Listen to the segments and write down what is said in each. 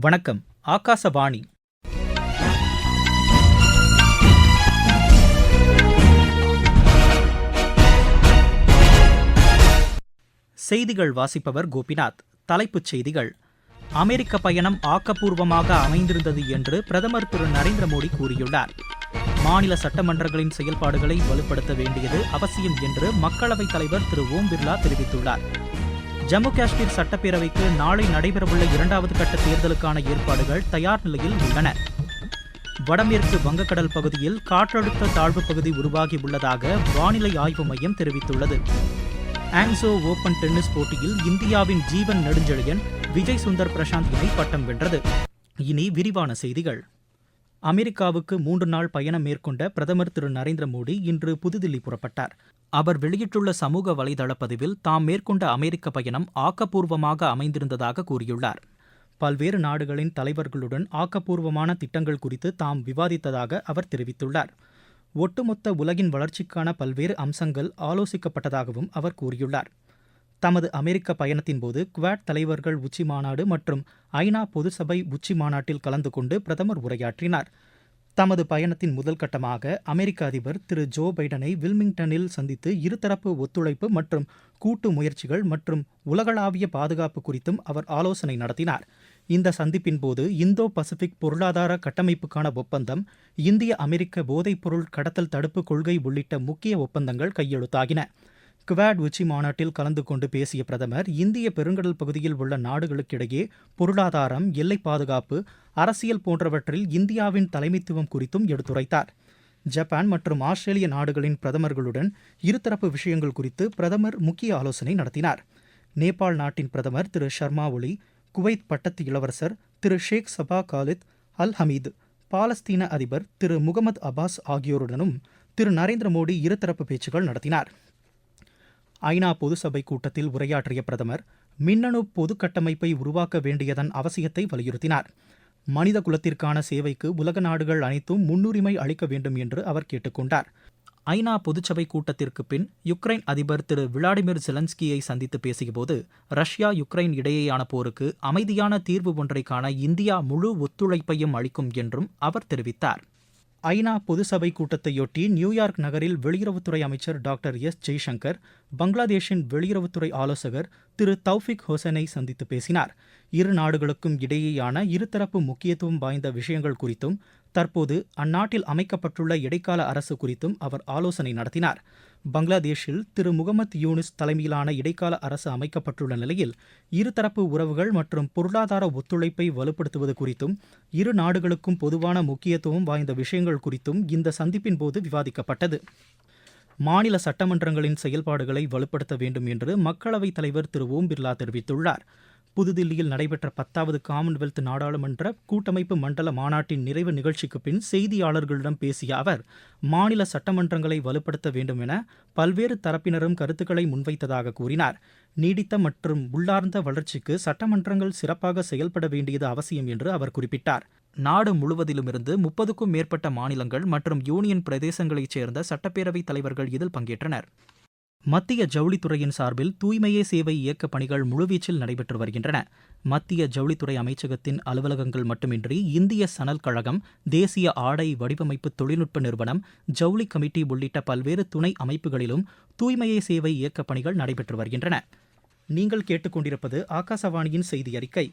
வணக்கம் ஆகாசவாணி. செய்திகள் வாசிப்பவர் கோபிநாத். தலைப்புச் செய்திகள். அமெரிக்க பயணம் ஆக்கப்பூர்வமாக அமைந்திருந்தது என்று பிரதமர் திரு நரேந்திர மோடி கூறியுள்ளார். மாநில சட்டமன்றங்களின் செயல்பாடுகளை வலுப்படுத்த வேண்டியது அவசியம் என்று மக்களவைத் தலைவர் திரு ஓம் பிர்லா தெரிவித்துள்ளார். ஜம்மு காஷ்மீர் சட்டப்பேரவைக்கு நாளை நடைபெறவுள்ள இரண்டாவது கட்ட தேர்தலுக்கான ஏற்பாடுகள் தயார் நிலையில் உள்ளன. வடமேற்கு வங்கக்கடல் பகுதியில் காற்றழுத்த தாழ்வு பகுதி உருவாகியுள்ளதாக வானிலை ஆய்வு மையம் தெரிவித்துள்ளது. ஆங்ஸோ ஓபன் டென்னிஸ் போட்டியில் இந்தியாவின் ஜீவன் நெடுஞ்செழியன் விஜய் சுந்தர் பிரசாந்த் இணை பட்டம் வென்றது. இனி விரிவான செய்திகள். அமெரிக்காவுக்கு மூன்று நாள் பயணம் மேற்கொண்ட பிரதமர் திரு நரேந்திர மோடி இன்று புதுதில்லி புறப்பட்டார். அவர் வெளியிட்டுள்ள சமூக வலைதள பதிவில் தாம் மேற்கொண்ட அமெரிக்க பயணம் ஆக்கப்பூர்வமாக அமைந்திருந்ததாக கூறியுள்ளார். பல்வேறு நாடுகளின் தலைவர்களுடன் ஆக்கப்பூர்வமான திட்டங்கள் குறித்து தாம் விவாதித்ததாக அவர் தெரிவித்துள்ளார். ஒட்டுமொத்த உலகின் வளர்ச்சிக்கான பல்வேறு அம்சங்கள் ஆலோசிக்கப்பட்டதாகவும் அவர் கூறியுள்ளார். தமது அமெரிக்க பயணத்தின் போது குவாட் தலைவர்கள் உச்சி மாநாடு மற்றும் ஐநா பொதுசபை உச்சி மாநாட்டில் கலந்து கொண்டு பிரதமர் உரையாற்றினார். தமது பயணத்தின் முதல் கட்டமாக அமெரிக்க அதிபர் திரு ஜோ பைடனை வில்மிங்டனில் சந்தித்து இருதரப்பு ஒத்துழைப்பு மற்றும் கூட்டு முயற்சிகள் மற்றும் உலகளாவிய பாதுகாப்பு குறித்தும் அவர் ஆலோசனை நடத்தினார். இந்த சந்திப்பின் போது இந்தோ பசிபிக் பொருளாதார கட்டமைப்புக்கான ஒப்பந்தம் இந்திய அமெரிக்க போதைப்பொருள் கடத்தல் தடுப்பு கொள்கை உள்ளிட்ட முக்கிய ஒப்பந்தங்கள் கையெழுத்தாகின. குவாட் உச்சி மாநாட்டில் கலந்து கொண்டு பேசிய பிரதமர் இந்திய பெருங்கடல் பகுதியில் உள்ள நாடுகளுக்கிடையே பொருளாதாரம் எல்லை பாதுகாப்பு அரசியல் போன்றவற்றில் இந்தியாவின் தலைமைத்துவம் குறித்தும் எடுத்துரைத்தார். ஜப்பான் மற்றும் ஆஸ்திரேலிய நாடுகளின் பிரதமர்களுடன் இருதரப்பு விஷயங்கள் குறித்து பிரதமர் முக்கிய ஆலோசனை நடத்தினார். நேபாள் நாட்டின் பிரதமர் திரு ஷர்மா ஒலி குவைத் பட்டத்து இளவரசர் திரு ஷேக் சபா காலித் அல் ஹமீது பாலஸ்தீன அதிபர் திரு முகமது அபாஸ் ஆகியோருடனும் திரு நரேந்திர மோடி இருதரப்பு பேச்சுக்கள் நடத்தினார். ஐநா பொதுசபை கூட்டத்தில் உரையாற்றிய பிரதமர் மின்னணு பொது கட்டமைப்பை உருவாக்க வேண்டியதன் அவசியத்தை வலியுறுத்தினார். மனித குலத்திற்கான சேவைக்கு உலக நாடுகள் அனைத்தும் முன்னுரிமை அளிக்க வேண்டும் என்று அவர் கேட்டுக்கொண்டார் ஐநா பொதுச்சபை கூட்டத்திற்கு பின் யுக்ரைன் அதிபர் திரு விளாடிமிர் ஜெலன்ஸ்கியை சந்தித்து பேசியபோது ரஷ்யா யுக்ரைன் இடையேயான போருக்கு அமைதியான தீர்வு ஒன்றை காண இந்தியா முழு ஒத்துழைப்பையும் அளிக்கும் என்றும் அவர் தெரிவித்தார். ஐநா பொதுசபை கூட்டத்தையொட்டி நியூயார்க் நகரில் வெளியுறவுத்துறை அமைச்சர் டாக்டர் எஸ் ஜெய்சங்கர் பங்களாதேஷின் வெளியுறவுத்துறை ஆலோசகர் திரு தௌஃபிக் ஹுசனை சந்தித்து பேசினார். இரு நாடுகளுக்கும் இடையேயான இருதரப்பு முக்கியத்துவம் வாய்ந்த விஷயங்கள் குறித்தும் தற்போது அந்நாட்டில் அமைக்கப்பட்டுள்ள இடைக்கால அரசு குறித்தும் அவர் ஆலோசனை நடத்தினார். பங்களாதேஷில் திரு முகமது யூனிஸ் தலைமையிலான இடைக்கால அரசு அமைக்கப்பட்டுள்ள நிலையில் இருதரப்பு உறவுகள் மற்றும் பொருளாதார ஒத்துழைப்பை வலுப்படுத்துவது குறித்தும் இரு நாடுகளுக்கும் பொதுவான முக்கியத்துவம் வாய்ந்த விஷயங்கள் குறித்தும் இந்த சந்திப்பின் போது விவாதிக்கப்பட்டது. மாநில சட்டமன்றங்களின் செயல்பாடுகளை வலுப்படுத்த வேண்டும் என்று மக்களவைத் தலைவர் திரு ஓம் பிர்லா தெரிவித்துள்ளார். புதுதில்லியில் நடைபெற்ற பத்தாவது காமன்வெல்த் நாடாளுமன்ற கூட்டமைப்பு மண்டல மாநாட்டின் நிறைவு நிகழ்ச்சிக்கு பின் செய்தியாளர்களிடம் பேசிய அவர் மாநில சட்டமன்றங்களை வலுப்படுத்த வேண்டும் என பல்வேறு தரப்பினரும் கருத்துக்களை முன்வைத்ததாக கூறினார். நீடித்த மற்றும் உள்ளார்ந்த வளர்ச்சிக்கு சட்டமன்றங்கள் சிறப்பாக செயல்பட வேண்டியது அவசியம் என்று அவர் குறிப்பிட்டார். நாடு முழுவதிலுமிருந்து முப்பதுக்கும் மேற்பட்ட மாநிலங்கள் மற்றும் யூனியன் பிரதேசங்களைச் சேர்ந்த சட்டப்பேரவைத் தலைவர்கள் இதில் பங்கேற்றனர். மத்திய ஜவுளித்துறையின் சார்பில் தூய்மையே சேவை இயக்க பணிகள் முழுவீச்சில் நடைபெற்று வருகின்றன. மத்திய ஜவுளித்துறை அமைச்சகத்தின் அலுவலகங்கள் மட்டுமின்றி இந்திய சணல் கழகம் தேசிய ஆடை வடிவமைப்பு தொழில்நுட்ப நிறுவனம் ஜவுளி கமிட்டி உள்ளிட்ட பல்வேறு துணை அமைப்புகளிலும் தூய்மையே சேவை இயக்க பணிகள் நடைபெற்று வருகின்றன. நீங்கள் கேட்டுக்கொண்டிருப்பது ஆகாசவாணியின் செய்தி அறிக்கை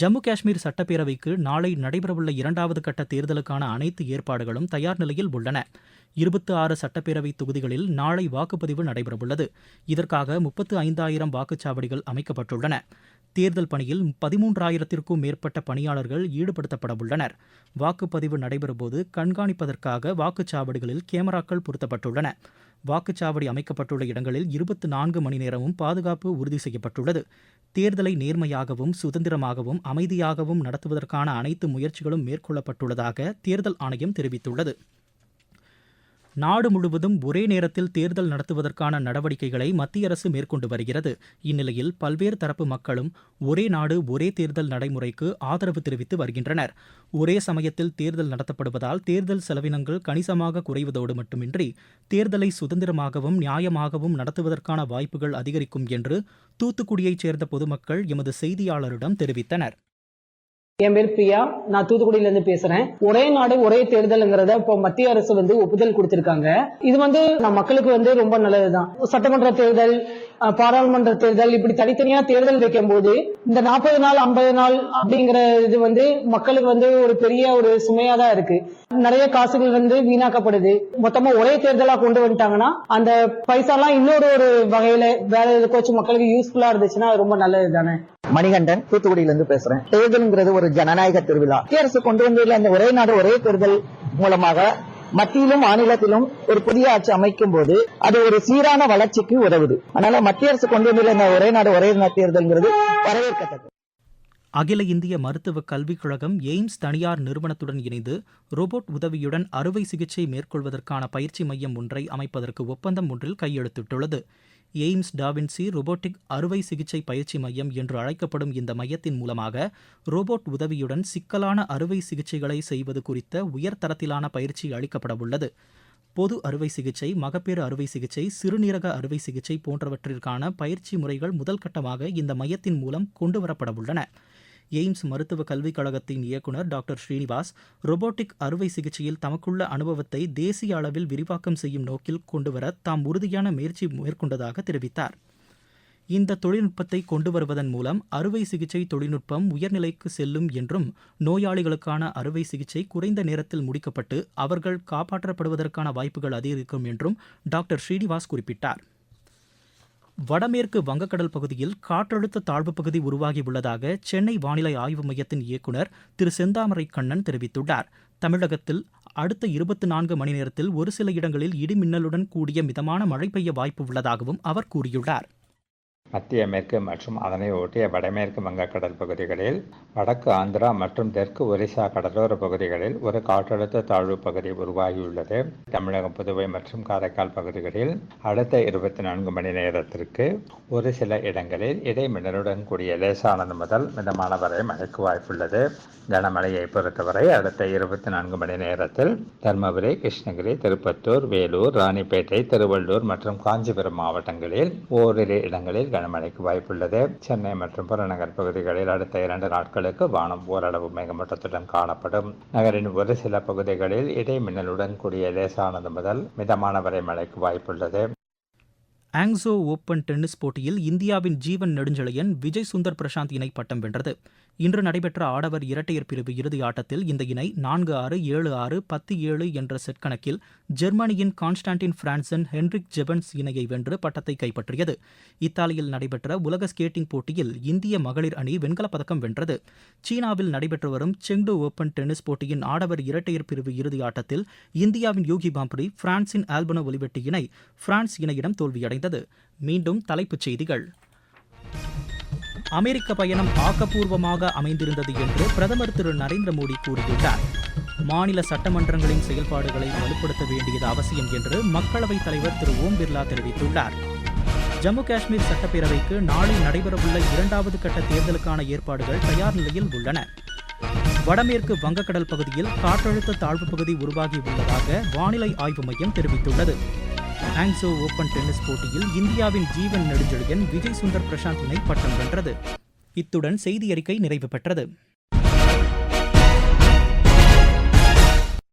ஜம்மு காஷ்மீர் சட்டப்பேரவைக்கு நாளை நடைபெறவுள்ள இரண்டாவது கட்ட தேர்தலுக்கான அனைத்து ஏற்பாடுகளும் தயார் நிலையில் உள்ளன. இருபத்தி ஆறு சட்டப்பேரவை தொகுதிகளில் நாளை வாக்குப்பதிவு நடைபெறவுள்ளது. இதற்காக முப்பத்து ஐந்தாயிரம் வாக்குச்சாவடிகள் அமைக்கப்பட்டுள்ளன. தேர்தல் பணியில் பதிமூன்றாயிரத்திற்கும் மேற்பட்ட பணியாளர்கள் ஈடுபடுத்தப்பட உள்ளனர் வாக்குப்பதிவு நடைபெறும்போது கண்காணிப்பதற்காக வாக்குச்சாவடிகளில் கேமராக்கள் பொருத்தப்பட்டுள்ளன. வாக்குச்சாவடி அமைக்கப்பட்டுள்ள இடங்களில் இருபத்தி நான்கு மணி நேரமும் பாதுகாப்பு உறுதி செய்யப்பட்டுள்ளது. தேர்தலை நேர்மையாகவும் சுதந்திரமாகவும் அமைதியாகவும் நடத்துவதற்கான அனைத்து முயற்சிகளும் மேற்கொள்ளப்பட்டுள்ளதாக தேர்தல் ஆணையம் தெரிவித்துள்ளது. நாடு முழுவதும் ஒரே நேரத்தில் தேர்தல் நடத்துவதற்கான நடவடிக்கைகளை மத்திய அரசு மேற்கொண்டு வருகிறது. இந்நிலையில் பல்வேறு தரப்பு மக்களும் ஒரே நாடு ஒரே தேர்தல் நடைமுறைக்கு ஆதரவு தெரிவித்து வருகின்றனர். ஒரே சமயத்தில் தேர்தல் நடத்தப்படுவதால் தேர்தல் செலவினங்கள் கணிசமாக குறைவதோடு மட்டுமின்றி தேர்தலை சுதந்திரமாகவும் நியாயமாகவும் நடத்துவதற்கான வாய்ப்புகள் அதிகரிக்கும் என்று தூத்துக்குடியைச் சேர்ந்த பொதுமக்கள் எமது செய்தியாளரிடம் தெரிவித்தனர். என் பேர் பிரியா. நான் தூத்துக்குடியில இருந்து பேசுறேன். ஒரே நாடு ஒரே தேர்தல்ங்கிறத இப்போ மத்திய அரசு வந்து ஒப்புதல் கொடுத்திருக்காங்க. இது வந்து நம்ம மக்களுக்கு வந்து ரொம்ப நல்லதுதான். சட்டமன்ற தேர்தல் பாராளுமன்ற தேர்தல் இப்படி தனித்தனியா தேர்தல் வைக்கும் போது இந்த நாற்பது நாள் ஐம்பது நாள் அப்படிங்கிற இது வந்து மக்களுக்கு வந்து ஒரு பெரிய ஒரு சுமையா தான் இருக்கு. நிறைய காசுகள் வந்து வீணாக்கப்படுது. மொத்தமா ஒரே தேர்தலா கொண்டு வந்துட்டாங்கன்னா அந்த பைசாலாம் இன்னொரு ஒரு வகையில வேற எதுக்காச்சும் மக்களுக்கு யூஸ்ஃபுல்லா இருந்துச்சுன்னா அது ரொம்ப நல்லது தானே மணிகண்டன் தூத்துக்குடியிலிருந்து பேசுறேன். தேர்தல்ங்கிறது ஒரு ஜனநாயக திருவிழா. மத்திய அரசு கொண்டு வந்துள்ள இந்த ஒரே நாடு ஒரே தேர்தல் மூலமாக மத்தியிலும் மாநிலத்திலும் ஒரு புதிய ஆட்சி அமைக்கும் போது அது ஒரு சீரான வளர்ச்சிக்கு உதவுது. அதனால மத்திய அரசு கொண்டு வந்துள்ள இந்த ஒரே நாடு ஒரே தேர்தல்ங்கிறது வரவேற்கத்தக்கது. அகில இந்திய மருத்துவ கல்விக் கழகம் எய்ம்ஸ் தனியார் நிறுவனத்துடன் இணைந்து ரோபோட் உதவியுடன் அறுவை சிகிச்சை மேற்கொள்வதற்கான பயிற்சி மையம் ஒன்றை அமைப்பதற்கு ஒப்பந்தம் ஒன்றில் கையெழுத்திட்டுள்ளது. எய்ம்ஸ் டாவின்சி ரோபோட்டிக் அறுவை சிகிச்சை பயிற்சி மையம் என்று அழைக்கப்படும் இந்த மையத்தின் மூலமாக ரோபோட் உதவியுடன் சிக்கலான அறுவை சிகிச்சைகளை செய்வது குறித்த உயர்தரத்திலான பயிற்சி அளிக்கப்படவுள்ளது பொது அறுவை சிகிச்சை மகப்பேறு அறுவை சிகிச்சை சிறுநீரக அறுவை சிகிச்சை போன்றவற்றிற்கான பயிற்சி முறைகள் முதல் கட்டமாக இந்த மையத்தின் மூலம் கொண்டுவரப்படவுள்ளன எய்ம்ஸ் மருத்துவக் கல்விக் கழகத்தின் இயக்குநர் டாக்டர் ஸ்ரீனிவாஸ் ரோபோட்டிக் அறுவை சிகிச்சையில் தமக்குள்ள அனுபவத்தை தேசிய அளவில் விரிவாக்கம் செய்யும் நோக்கில் கொண்டுவர தாம் உறுதியான முயற்சி மேற்கொண்டதாக தெரிவித்தார். இந்த தொழில்நுட்பத்தை கொண்டு வருவதன் மூலம் அறுவை சிகிச்சை தொழில்நுட்பம் உயர்நிலைக்கு செல்லும் என்றும் நோயாளிகளுக்கான அறுவை சிகிச்சை குறைந்த நேரத்தில் முடிக்கப்பட்டு அவர்கள் காப்பாற்றப்படுவதற்கான வாய்ப்புகள் அதிகரிக்கும் என்றும் டாக்டர் ஸ்ரீனிவாஸ் குறிப்பிட்டார். வடமேற்கு வங்கக்கடல் பகுதியில் காற்றழுத்த தாழ்வுப் பகுதி உருவாகியுள்ளதாக சென்னை வானிலை ஆய்வு மையத்தின் இயக்குநர் திரு செந்தாமரை கண்ணன் தெரிவித்துள்ளார். தமிழகத்தில் அடுத்த இருபத்தி நான்கு மணி நேரத்தில் ஒரு சில இடங்களில் இடிமின்னலுடன் கூடிய மிதமான மழை பெய்ய வாய்ப்பு உள்ளதாகவும் அவர் கூறியுள்ளார். மத்திய மேற்கு மற்றும் அதனை ஒட்டிய வடமேற்கு வங்கக்கடல் பகுதிகளில் வடக்கு ஆந்திரா மற்றும் தெற்கு ஒரிசா கடலோர பகுதிகளில் ஒரு காற்றழுத்த தாழ்வு பகுதி உருவாகியுள்ளது. தமிழகம் புதுவை மற்றும் காரைக்கால் பகுதிகளில் அடுத்த இருபத்தி நான்கு மணி நேரத்திற்கு ஒரு சில இடங்களில் இடைமின்னலுடன் கூடிய லேசானது முதல் மிதமான வரை மழைக்கு வாய்ப்புள்ளது. கனமழையை பொறுத்தவரை அடுத்த இருபத்தி நான்கு மணி நேரத்தில் தருமபுரி கிருஷ்ணகிரி திருப்பத்தூர் வேலூர் ராணிப்பேட்டை திருவள்ளூர் மற்றும் காஞ்சிபுரம் மாவட்டங்களில் ஓரிரு இடங்களில் கனமழைக்கு வாய்ப்புள்ளது. சென்னை மற்றும் புறநகர் பகுதிகளில் அடுத்த இரண்டு நாட்களுக்கு வானம் ஓரளவு மேகமூட்டத்துடன் காணப்படும். நகரின் ஒரு சில பகுதிகளில் இடைமின்னலுடன் கூடிய லேசானது முதல் மிதமான வரை மழைக்கு வாய்ப்புள்ளது. ஆங்ஸோ ஓபன் டென்னிஸ் போட்டியில் இந்தியாவின் ஜீவன் நெடுஞ்செழியன் விஜய் சுந்தர் பிரசாந்த் இணை பட்டம் வென்றது. இன்று நடைபெற்ற ஆடவர் இரட்டையர் பிரிவு இறுதி ஆட்டத்தில் இந்த இணை நான்கு ஆறு ஏழு ஆறு பத்து ஏழு என்ற செட் கணக்கில் ஜெர்மனியின் கான்ஸ்டான்டின் பிரான்சன் ஹென்ரிக் ஜெபன்ஸ் இணையை வென்று பட்டத்தை கைப்பற்றியது. இத்தாலியில் நடைபெற்ற உலக ஸ்கேட்டிங் போட்டியில் இந்திய மகளிர் அணி வெண்கலப் பதக்கம் வென்றது. சீனாவில் நடைபெற்று வரும் செங்டு ஓபன் டென்னிஸ் போட்டியின் ஆடவர் இரட்டையர் பிரிவு இறுதி ஆட்டத்தில் இந்தியாவின் யூகி பாம்பரி பிரான்சின் ஆல்பனோ ஒலிவெட்டி இணை பிரான்ஸ் இணையிடம் தோல்வியடைந்தது. மீண்டும் தலைப்புச் செய்திகள். அமெரிக்க பயணம் ஆக்கப்பூர்வமாக அமைந்திருந்தது என்று பிரதமர் திரு நரேந்திர மோடி கூறியுள்ளார். மாநில சட்டமன்றங்களின் செயல்பாடுகளை வலுப்படுத்த வேண்டியது அவசியம் என்று மக்களவைத் தலைவர் திரு ஓம் பிர்லா தெரிவித்துள்ளார். ஜம்மு காஷ்மீர் சட்டப்பேரவைக்கு நாளை நடைபெறவுள்ள இரண்டாவது கட்ட தேர்தலுக்கான ஏற்பாடுகள் தயார் நிலையில் உள்ளன. வடமேற்கு வங்கக்கடல் பகுதியில் காற்றழுத்த தாழ்வு பகுதி உருவாகியுள்ளதாக வானிலை ஆய்வு மையம் தெரிவித்துள்ளது. ஹாங்ஸோ ஓபன் டென்னிஸ் போட்டியில் இந்தியாவின் ஜீவன் நெடுஞ்செழியன் விஜய் சுந்தர் பிரசாந்த் இணை பட்டம் வென்றது. இத்துடன் செய்தி அறிக்கை நிறைவு பெற்றது.